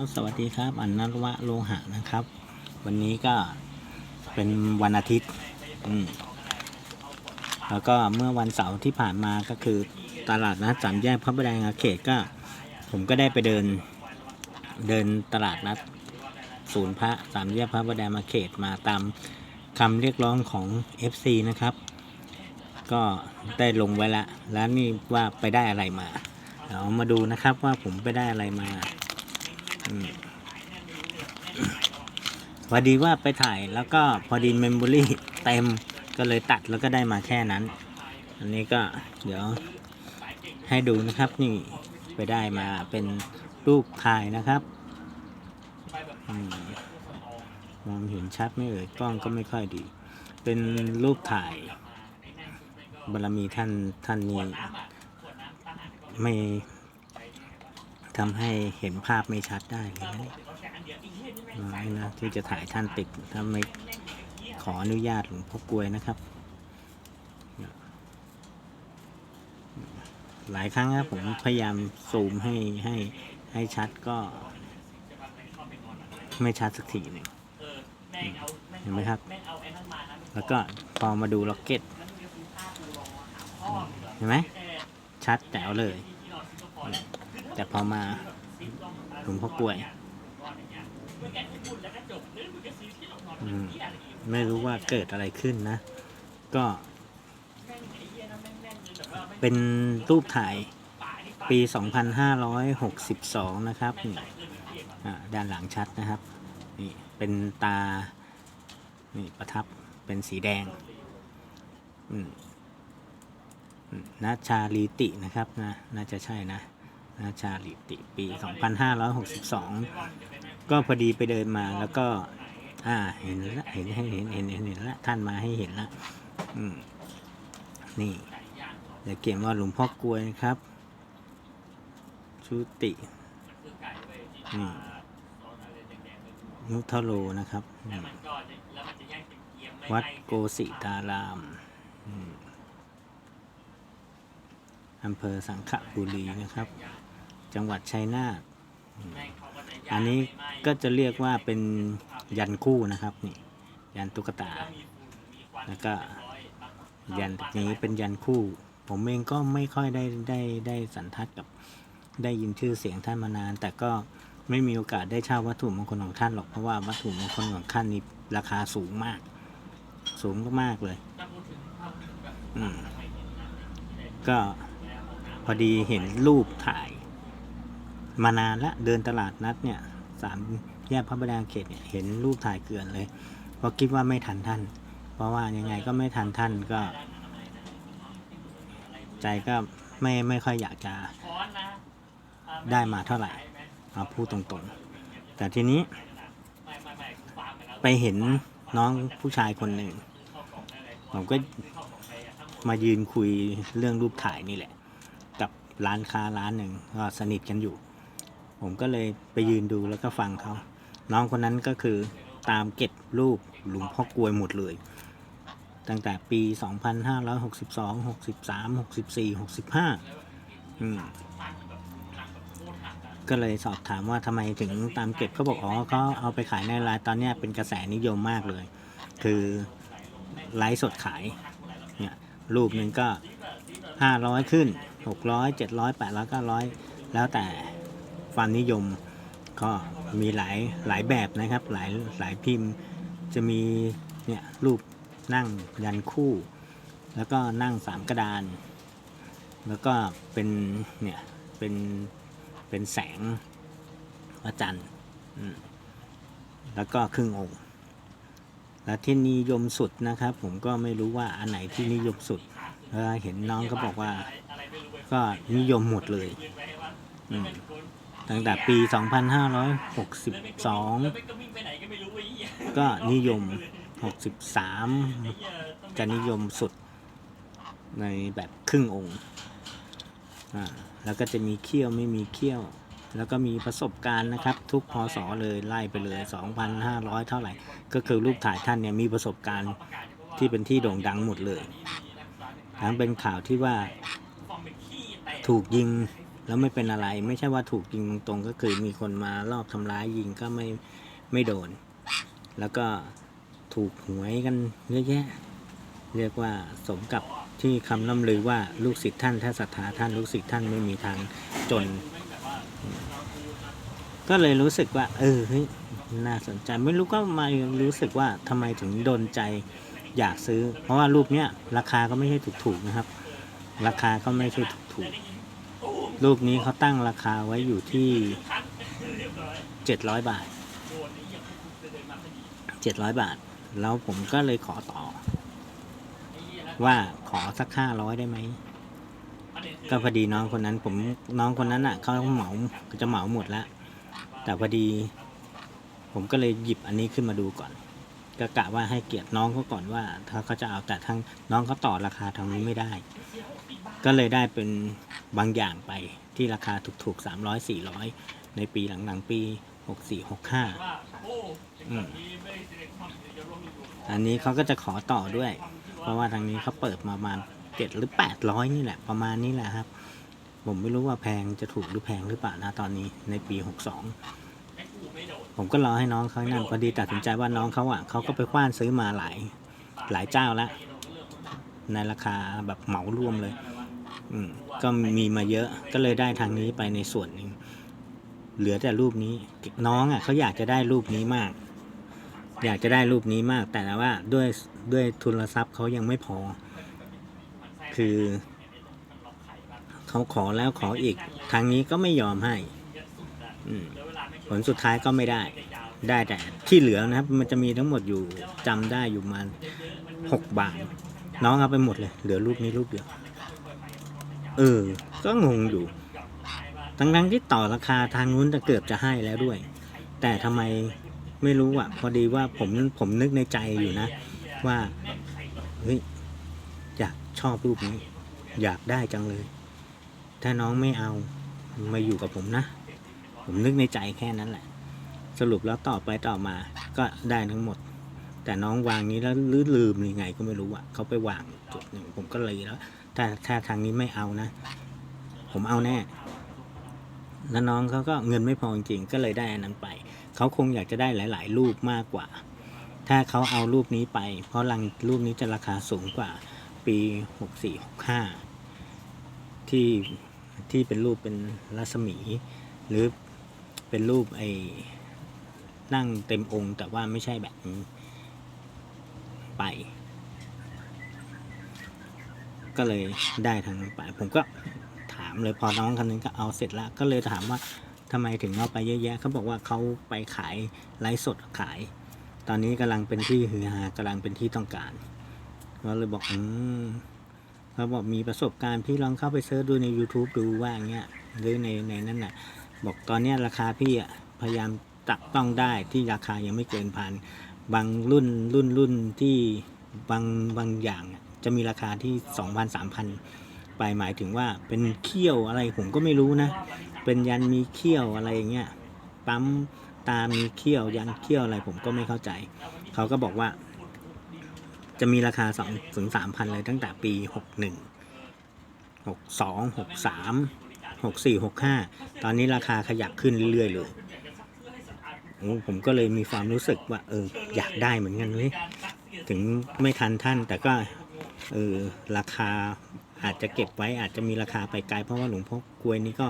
ับสวัสดีครับอันนันวะโลหะนะครับ วันนี้ก็เป็นวันอาทิตย์อืมแล้วก็เมื่อวันเสาร์ที่ผ่านมาก็คือตลาดนัดสามแยกพระประแดงอาเขตก็ ผมก็ได้ไปเดินเดินตลาดนัดศูนย์พระสามแยกพระประแดงอาเขตมาตามคำเรียกร้องของ FC นะครับ ก็ได้ลงไว้ละแล้วนี่ว่าไปได้อะไรมาเดี๋ยวมาดูนะครับว่าผมไปได้อะไรมา พอดีว่าไปถ่ายแล้วก็พอดีเมมโมรี่เต็มก็เลยตัดแล้วก็ได้มาแค่นั้น อันนี้ก็เดี๋ยวให้ดูนะครับนี่ไปได้มาเป็นรูปถ่ายนะครับอมองเห็นชัดไม่เอ่ยกล้องก็ไม่ค่อยดี เป็นรูปถ่ายบารมีท่านท่านนี้ไม่ ทำให้เห็นภาพไม่ชัดได้เลยนะน้อยนะที่จะถ่ายท่านติดถ้าไม่ขออนุญาตหลวงพ่อกลวยนะครับ หลายครั้งครับผมพยายามซูมให้ให้ให้ชัดก็ ไม่ชัดสักทีหนึ่งเห็นไหมครับ แล้วก็พอมาดูล็อกเก็ต เห็นไหม ชัดแจ๋วเลย แต่พอมาหลวงพ่อกล้วยมไม่รู้ว่าเกิดอะไรขึ้นนะ ก็ เป็นรูปถ่ายปี 2562 นะครับนี่ด้านหลังชัดนะครับ นี่เป็นตา นี่ประทับเป็นสีแดงนาชาลีตินะครับนะ น่าจะใช่นะ นาชาลีติปี 2562 ก็พอดีไปเดินมาแล้วก็ อ่า เห็นละเห็นให้เห็นเห็นเห็นเห็นละท่านมาให้เห็นละอืมนี่เดี๋ยวเขียนว่าหลวงพ่อกลวยนะครับชุตินุทโลนะครับ วัดโกสิตารามอืมอำเภอสังขบุรีนะครับ จังหวัดชัยนาทอืมอันนี้ก็จะเรียกว่าเป็นยันคู่นะครับนี่ยันตุ๊กตา แล้วก็ยันนี้เป็นยันคู่ ผมเองก็ไม่ค่อยได้ได้ได้สันทัดกับได้ยินชื่อเสียงท่านมานาน แต่ก็ไม่มีโอกาสได้เช่าวัตถุมงคลของท่านหรอกเพราะว่าวัตถุมงคลของท่านนี่ราคาสูงมาก สูงมากๆเลยอืมก็พอดีเห็นรูปถ่าย มานานละเดินตลาดนัดเนี่ยสามแยกพระประแดงเขตเนี่ยเห็นรูปถ่ายเกลื่อนเลยเพราะคิดว่าไม่ทันท่าน เพราะว่ายังไงก็ไม่ทันท่านก็ ใจก็ไม่ไม่ค่อยอยากจะได้มาเท่าไหร่เอาพูดตรงๆ แต่ทีนี้ ไปเห็นน้องผู้ชายคนหนึ่งผมก็มายืนคุยเรื่องรูปถ่ายนี่แหละ กับร้านค้าร้านหนึ่งก็สนิทกันอยู่ ผมก็เลยไปยืนดูแล้วก็ฟังเขา น้องคนนั้นก็คือตามเก็บรูปหลวงพ่อกลวยหมดเลย ตั้งแต่ปี 2562 63 64 65อืมก็เลยสอบถามว่าทำไมถึงตามเก็บเขาบอกอ๋อเขาเอาไปขายในไลน์ตอนนี้เป็นกระแสนิยมมากเลย คือไลฟ์สดขายเนี่ยรูปหนึ่งก็ห้าร้อยขึ้นหกร้อยเจ็ดร้อยแปดร้อยเก้าร้อยแล้วแต่ ความนิยม ก็มีหลายหลายแบบนะครับ หลายหลายพิมพ์จะมีเนี่ยรูปนั่งยันคู่ แล้วก็นั่งสามกระดาน แล้วก็เป็นเนี่ยเป็นเป็นแสงพระจันทร์แล้วก็ครึ่งองค์ และที่นิยมสุดนะครับ ผมก็ไม่รู้ว่าอันไหนที่นิยมสุดเออเห็นน้องก็บอกว่า ก็นิยมหมดเลย อืม ตั้งแต่ปี 2562 ก็นิยม 63 จะนิยมสุดในแบบครึ่งองค์ อ่า แล้วก็จะมีเขี้ยวไม่มีเขี้ยว แล้วก็มีประสบการณ์นะครับ ทุกพศเลยไล่ไปเลย 2,500 เท่าไหร่ ก็คือรูปถ่ายท่านเนี่ยมีประสบการณ์ที่เป็นที่โด่งดังหมดเลย ทั้งเป็นข่าวที่ว่าถูกยิง แล้วไม่เป็นอะไร ไม่ใช่ว่าถูกยิงตรงๆก็คือมีคนมารอบทำร้ายยิงก็ไม่ไม่โดน แล้วก็ถูกหวยกันเยอะแยะ เรียกว่าสมกับที่คำล่ำลือว่าลูกศิษย์ท่านถ้าศรัทธาท่านลูกศิษย์ท่านไม่มีทางจน ก็เลยรู้สึกว่า เออเฮ้ยน่าสนใจไม่รู้ก็มารู้สึกว่าทำไมถึงโดนใจอยากซื้อ เพราะว่ารูปเนี้ยราคาก็ไม่ใช่ถูกๆนะครับ ราคาก็ไม่ใช่ถูกๆ รูปนี้เขาตั้งราคาไว้อยู่ที่เจ็ดร้อยบาทเจ็ดร้อยบาท แล้วผมก็เลยขอต่อ ว่าขอสักห้าร้อยได้ไหม ก็พอดีน้องคนนั้น ผมน้องคนนั้นอะเขาเหมาจะเหมาหมดแล้ว แต่พอดี ผมก็เลยหยิบอันนี้ขึ้นมาดูก่อน ก็กะว่าให้เกียรติน้องเขาก่อนว่า ถ้าเขาจะเอาแต่ทางน้องเขาต่อราคาทางนี้ไม่ได้ ก็เลยได้เป็น บางอย่างไปที่ราคาถูกๆสามร้อยสี่ร้อยในปีหลังๆปีหกสี่หกห้าอันนี้เขาก็จะขอต่อด้วย เพราะว่าทางนี้เขาเปิดมาประมาณเจ็ดหรือแปดร้อยนี่แหละ ประมาณนี้แหละครับ ผมไม่รู้ว่าแพงจะถูกหรือแพงหรือเปล่านะตอนนี้ในปีหกสองผมก็รอให้น้องเขานั่นพอดีตัดสินใจว่าน้องเขาอะเขาก็ไปคว้านซื้อมาหลายหลายเจ้าแล้วในราคาแบบเหมารวมเลย อืม ก็มีมาเยอะก็เลยได้ทางนี้ไปในส่วนหนึ่งเหลือแต่รูปนี้น้องอะเขาอยากจะได้รูปนี้มาก อยากจะได้รูปนี้มาก แต่ว่าด้วยด้วยทุนทรัพย์เขายังไม่พอ คือเขาขอแล้วขออีก ทางนี้ก็ไม่ยอมให้ผลสุดท้ายก็ไม่ได้ ได้แต่ที่เหลือนะครับ มันจะมีทั้งหมดอยู่จำได้อยู่มาหกบาท น้องเอาไปหมดเลย เหลือรูปนี้รูปเดียว เออ ก็งงอยู่ ทั้งๆที่ต่อราคาทางนู้นจะเกือบจะให้แล้วด้วย แต่ทำไมไม่รู้อะ พอดีว่าผมผมนึกในใจอยู่นะ ว่าเฮ้ยอยากชอบรูปนี้ อยากได้จังเลย ถ้าน้องไม่เอามาอยู่กับผมนะ ผมนึกในใจแค่นั้นแหละ สรุปแล้วต่อไปต่อมา ก็ได้ทั้งหมด แต่น้องวางนี้แล้วลืมลืมยังไงก็ไม่รู้อะเขาไปวางจุดหนึ่งผมก็เลยแล้ว ถ้าถ้าทางนี้ไม่เอานะ ผมเอาแน่ แล้วน้องเขาก็เงินไม่พอจริงๆก็เลยได้อันนั้นไป เขาคงอยากจะได้หลาย ๆ รูปมากกว่า ถ้าเขาเอารูปนี้ไป เพราะรังรูปนี้จะราคาสูงกว่าปีหกสี่หกห้าที่ที่เป็นรูปเป็นรัศมี หรือเป็นรูปไอ้นั่งเต็มองค์ แต่ว่าไม่ใช่แบบนี้ไป ก็เลยได้ทางนั้นไป ผมก็ถามเลยพอน้องคนนึงก็เอาเสร็จแล้วก็เลยถามว่าทำไมถึงเอาไปเยอะแยะเขาบอกว่าเขาไปขายไลฟ์สดขาย ตอนนี้กำลังเป็นที่ฮือฮากำลังเป็นที่ต้องการก็เลยบอกอืมเขาบอกมีประสบการณ์พี่ลองเข้าไปเสิร์ชดูใน YouTube ดูว่าอย่างเงี้ยหรือในในนั้นน่ะ บอกตอนเนี้ยราคาพี่อะพยายามจับต้องได้ที่ราคายังไม่เกินพันบางรุ่นรุ่นรุ่นที่บางบางอย่างอะ จะมีราคาที่สองพันสามพันไปหมายถึงว่าเป็นเขี้ยวอะไรผมก็ไม่รู้นะ เป็นยันมีเขี้ยวอะไรอย่างเงี้ยปั๊มตามีเขี้ยวยันเขี้ยวอะไรผมก็ไม่เข้าใจ เขาก็บอกว่า จะมีราคาสองถึงสามพันเลยตั้งแต่ปีหกหนึ่งหกสองหกสามหกสี่หกห้าตอนนี้ราคาขยับขึ้นเรื่อยๆเลยผมก็เลยมีความรู้สึกว่าเอออยากได้เหมือนกันเลยถึงไม่ทันท่านแต่ก็ เออราคาอาจจะเก็บไว้อาจจะมีราคาไปไกลเพราะว่าหลวงพ่อกวยนี่ก็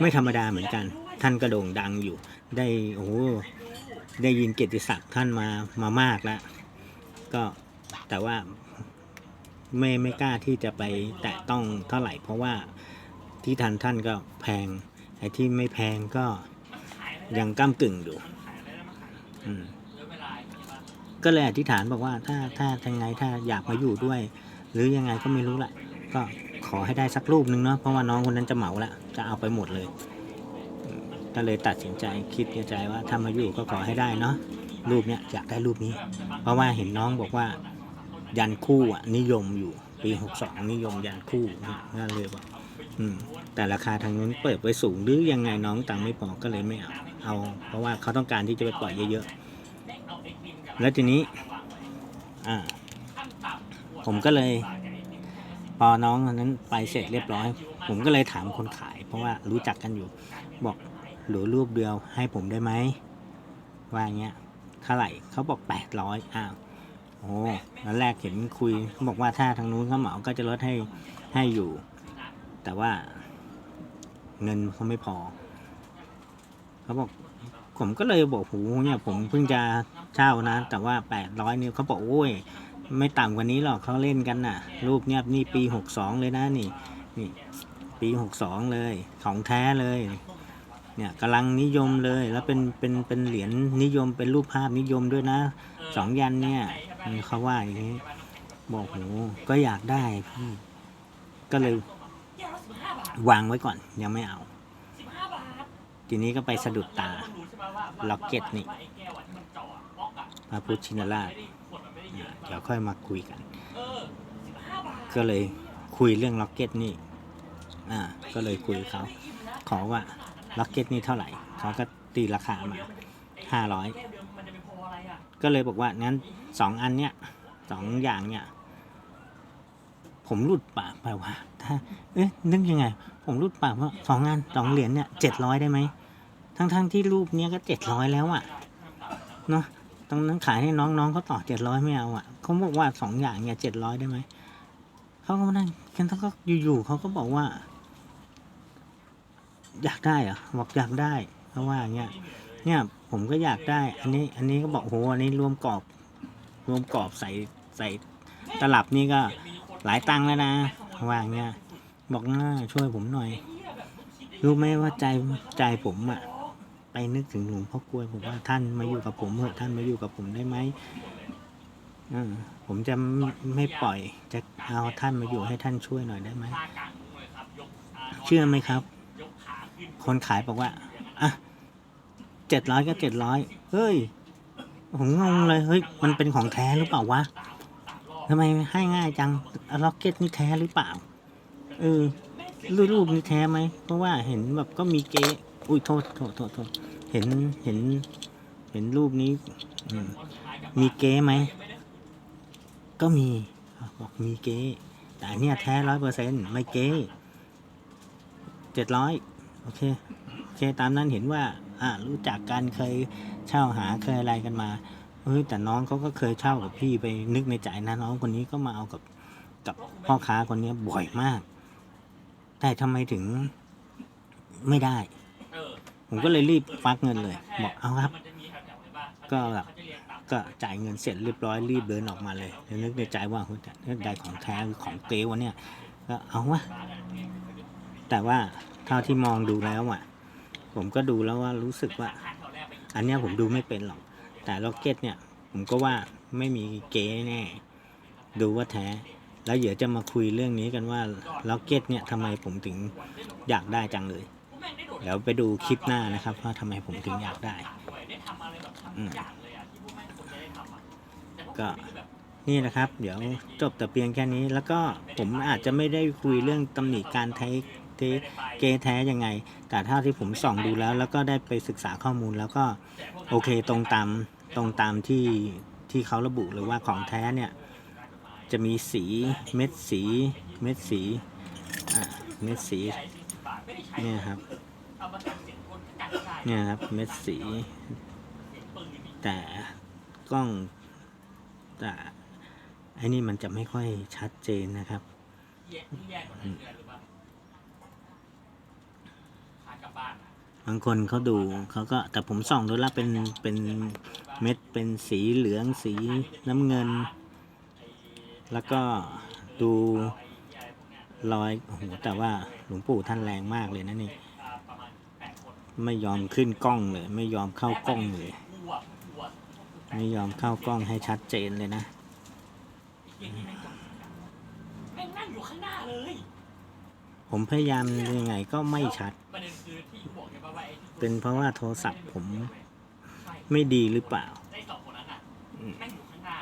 ไม่ธรรมดาเหมือนกัน ท่านกระโด่งดังอยู่ ได้โอ้โหได้ยินเกียรติศักดิ์ท่านมามามากแล้ว ก็แต่ว่าไม่ไม่กล้าที่จะไปแตะต้องเท่าไหร่ เพราะว่าที่ทันท่านก็แพงไอ้ที่ไม่แพงก็ยังก้ากึ่งอยู่ก็เลยอธิษฐานบอกว่าถ้าถ้ายังไงถ้าอยากมาอยู่ด้วย หรือยังไงก็ไม่รู้แหละ ก็ขอให้ได้สักรูปหนึ่งเนาะเพราะว่าน้องคนนั้นจะเหมาละจะเอาไปหมดเลยก็เลยตัดสินใจคิดในใจว่าถ้ามาอยู่ก็ขอให้ได้เนาะรูปเนี้ยอยากได้รูปนี้ เพราะว่าเห็นน้องบอกว่า ยันคู่อะนิยมอยู่ปีหกสองนิยมยันคู่นี่ยเลยบอกอืมแต่ราคาทางนู้นเปิดไว้สูงหรือยังไงน้องตังไม่พอก็เลยไม่เอาเอา เพราะว่าเขาต้องการที่จะไปปล่อยเยอะๆแล้วทีนี้ อ่า ผมก็เลยพอน้องคนนั้นไปเสร็จเรียบร้อย ผมก็เลยถามคนขาย เพราะว่ารู้จักกันอยู่ บอกหลือรูปเดียวให้ผมได้ไหมว่าเงี้ยเท่าไหร่เขาบอกแปดร้อยอ้าวโอ้แล้วแรกเห็นคุยเขาบอกว่าถ้าทางนู้นเขาเหมาก็จะลดให้ให้อยู่ แต่ว่าเงินเขาไม่พอเขาบอกผมก็เลยบอกโหเนี่ยผมเพิ่งจะเช่านะ แต่ว่าแปดร้อยเนี่ยเขาบอกโอ้ย ไม่ต่ำกว่านี้หรอกเขาเล่นกันน่ะรูปเนี่ยนี่ปีหกสองเลยนะนี่นี่ปีหกสองเลยของแท้เลยเนี่ยกำลังนิยมเลยแล้วเป็นเป็นเป็นเหรียญนิยมเป็นรูปภาพนิยมด้วยนะสองยันเนี่ยเขาว่าอย่างนี้บอกโหก็อยากได้พี่ก็เลยวางไว้ก่อนยังไม่เอา ทีนี้ก็ไปสะดุดตาล็อกเก็ตนี่พระพุทธชินราช เดี๋ยวค่อยมาคุยกัน ก็เลยคุยเรื่องล็อกเก็ตนี่อ่าก็เลยคุยกับเขาขอว่าล็อกเก็ตนี่เท่าไหร่เขาก็ตีราคามาห้าร้อยก็เลยบอกว่างั้นสองอันเนี้ยสองอย่างเนี้ยผมรุดปากไปว่าถ้าเอ๊ะนึกยังไง ผมรุดปากว่าสองงานสองเหรียญเนี่ยเจ็ดร้อยได้ไหมทั้งๆที่รูปเนี้ยก็เจ็ดร้อยแล้วอะเนาะ ตรงนั้นขายให้น้องน้องเขาต่อเจ็ดร้อยไม่เอาอะเขาบอกว่าสองอย่างเนี่ยเจ็ดร้อยได้ไหมเขาก็มานั่งกันเขาก็อยู่ๆเขาก็บอกว่า อยากได้เหรอะบอกอยากได้เขาว่าอย่าเงี้ยเนี่ยผมก็อยากได้ อันนี้ อันนี้ก็บอกโหอันนี้รวมกรอบ รวมกรอบใส่ใส่ตลับนี่ก็หลายตังค์แล้วนะว่างเงี้ยบอกน่าช่วยผมหน่อย รู้ไหมว่าใจใจผมอะ ไปนึกถึงหลวงพ่อกล้วยผมว่าท่านมาอยู่กับผมเถอะท่านมาอยู่กับผมได้ไหมอผมจะไม่ปล่อย จะเอาท่านมาอยู่ให้ท่านช่วยหน่อยได้ไหมเชื่อไหมครับ คนขายบอกว่าอะเจ็ดร้อยก็เจ็ดร้อยเฮ้ยผมงงเลยเฮ้ยมันเป็นของแท้หรือเปล่าวะทำไมให้ง่ายจังล็อกเก็ตนี่แท้หรือเปล่าเออรูปนี่แท้ไหมเพราะว่าเห็นแบบก็มีเก๊ อุ้ยโทษโทษโทษโทษเห็นเห็น เห็นรูปนี้ มีเก๊ไหม ก็มีบอกมีเก๊แต่เนี่ยแท้ร้อยเปอร์เซ็นต์ไม่เก๊เจ็ดร้อยโอเคโอเคตามนั้นเห็นว่า อ่ารู้จักกันเคยเช่าหาเคยอะไรกันมาเฮ้ยแต่น้องเขาก็เคยเช่ากับพี่ไปนึกในใจนะน้องคนนี้ก็มาเอากับกับพ่อค้าคนนี้บ่อยมาก แต่ทำไมถึงไม่ได้ ผมก็เลยรีบฟักเงินเลย บอกเอาครับ ก็แบบก็จ่ายเงินเสร็จเรียบร้อยรีบเดินออกมาเลยแล้วนึกในใจว่าเฮ้ยได้ของแท้หรือของเก๊วะเนี่ยก็เอาวะแต่ว่าเท่าที่มองดูแล้วอะ ผมก็ดูแล้วว่ารู้สึกว่า อันเนี้ยผมดูไม่เป็นหรอก แต่ล็อกเก็ตเนี่ย ผมก็ว่าไม่มีเก๊แน่ ดูว่าแท้ แล้วเดี๋ยวจะมาคุยเรื่องนี้กันว่าล็อกเก็ตเนี่ยทำไมผมถึงอยากได้จังเลย เดี๋ยวไปดูคลิปหน้านะครับว่าทำไมผมถึงอยากได้อืมก็นี่นะครับ เดี๋ยวจบแต่เพียงแค่นี้ แล้วก็ผมอาจจะไม่ได้คุยเรื่องตำหนิการใช้เทเกแท้ยังไง แต่เท่าที่ผมส่องดูแล้ว แล้วก็ได้ไปศึกษาข้อมูลแล้วก็โอเคตรงตามตรงตามที่ที่เขาระบุเลยว่าของแท้เนี่ย จะมีสีเม็ดสี เม็ดสีอะเม็ดสี เนี่ยครับ เนี่ยครับเม็ดสี แต่กล้องแต่ไอ้นี่มันจะไม่ค่อยชัดเจนนะครับบางคนเขาดูเขาก็แต่ผมส่องดูแล้วเป็นเป็นเม็ดเป็นสีเหลืองสีน้ำเงิน แล้วก็ดูรอยโอ้โหแต่ว่า หลวงปู่ท่านแรงมากเลยนะนี่ ไม่ยอมขึ้นกล้องเลย ไม่ยอมเข้ากล้องเลย ไม่ยอมเข้ากล้องให้ชัดเจนเลยนะแม่งนั่งอยู่ข้างหน้าเลยผมพยายามยังไงก็ไม่ชัดประเด็นคือที่บอกไงว่าไอ้ที่เป็นเพราะว่าโทรศัพท์ผมไม่ดีหรือเปล่าได้สองคนนั้นอะอืมแม่งอยู่ข้างหน้า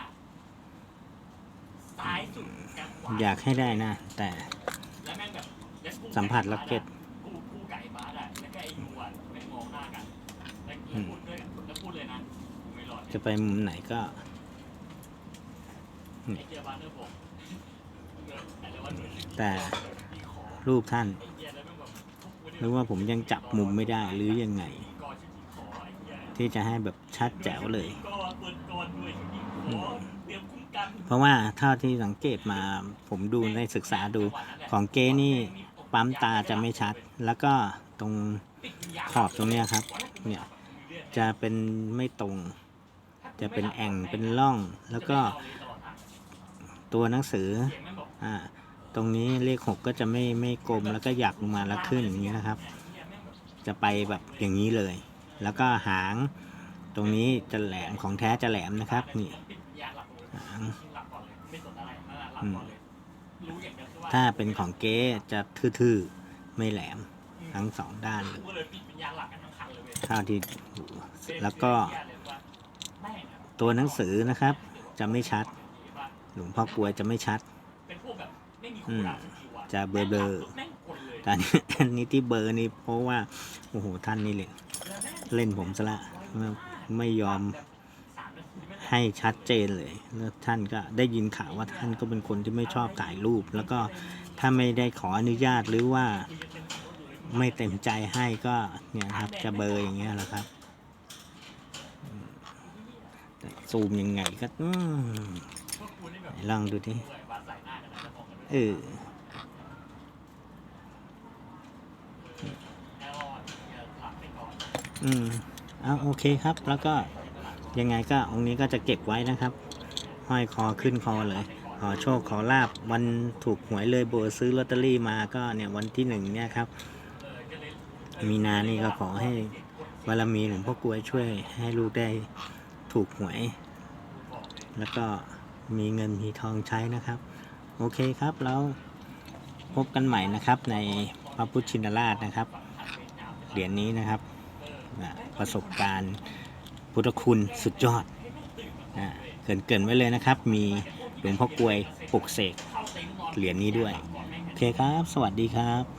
ซ้ายสุดกับขวาอยากให้ได้นะ แต่ สัมผัสล็อกเก็ตกูกูไก่บาสอะแล้วก็ไอ้ยูอะแม่งมองหน้ากันแล้วอืมพูดด้วยแล้วพูดเลยนะกูไม่รอดจะไปมุมไหนก็ไอ้เจียบาสเนอร์ผมเออแต่ว่าหน่วยแต่รูปท่านไอ้เหี้ยหรือว่าผมยังจับมุมไม่ได้หรือยังไง ที่จะให้แบบชัดแจ๋วเลยก็เปิดก่อนด้วยชุดยิงขอเตรียมคุ้มกันเพราะว่าเท่าที่สังเกตมาผมดูในศึกษาดูของเก้นี่ ปั๊มตาจะไม่ชัด แล้วก็ตรงขอบตรงเนี้ยครับ เนี่ยจะเป็นไม่ตรง จะเป็นแอ่งเป็นร่อง แล้วก็ตัวหนังสืออ่าตรงนี้เลขหกก็จะไม่ไม่กลมแล้วก็หยักลงมาแล้วขึ้นอย่างนี้นะครับ จะไปแบบอย่างนี้เลย แล้วก็หางตรงนี้จะแหลมของแท้จะแหลมนะครับ นี่หางอืม รู้อย่างเดียวคือว่าถ้าเป็นของเก๊จะทื่อๆ ไม่แหลมทั้งสองด้านเลยก็เลยปิดเป็นยางหลักกันทั้งคันเลยเว้ยเท่าที่ดูแล้วก็ตัวหนังสือนะครับ จะไม่ชัด หลวงพ่อกลวยจะไม่ชัด เป็นพวกแบบไม่มีอืคู่มรักสกิลอะจะเบลอแม่งกดเลยๆแต่อันนี้อันนี้ที่เบลอร์นี่เพราะว่า โอ้โห ท่านนี่เลยเล่นผมซะละไม่ไม่ยอม ให้ชัดเจนเลยแล้วท่านก็ได้ยินข่าวว่าท่านก็เป็นคนที่ไม่ชอบถ่ายรูป แล้วก็ถ้าไม่ได้ขออนุญาตหรือว่าไม่เต็มใจให้ก็เนี่ยครับจะเบอร์อย่างเงี้ยแหละครับซูมยังไงก็ลองดูดิเอออืมเอาโอเคครับแล้วก็ ยังไงก็องค์นี้ก็จะเก็บไว้นะครับ ห้อยคอขึ้นคอเลย ขอโชคขอลาบวันถูกหวยเลยโบซื้อลอตเตอรี่มาก็เนี่ยวันที่หนึ่งเนี่ยครับ มีนานี่ก็ขอให้บารมีหลวงพ่อกลวยช่วยให้ลูกได้ถูกหวย แล้วก็มีเงินมีทองใช้นะครับ โอเคครับแล้วพบกันใหม่นะครับในพระพุทธชินราชนะครับ เหรียญนี้นะครับประสบการณ์ พุทธคุณสุดยอดอะเกินเกินไว้เลยนะครับ มีหลวงพ่อกลวยปลุกเสกเหรียญนี้ด้วย โอเคครับ สวัสดีครับ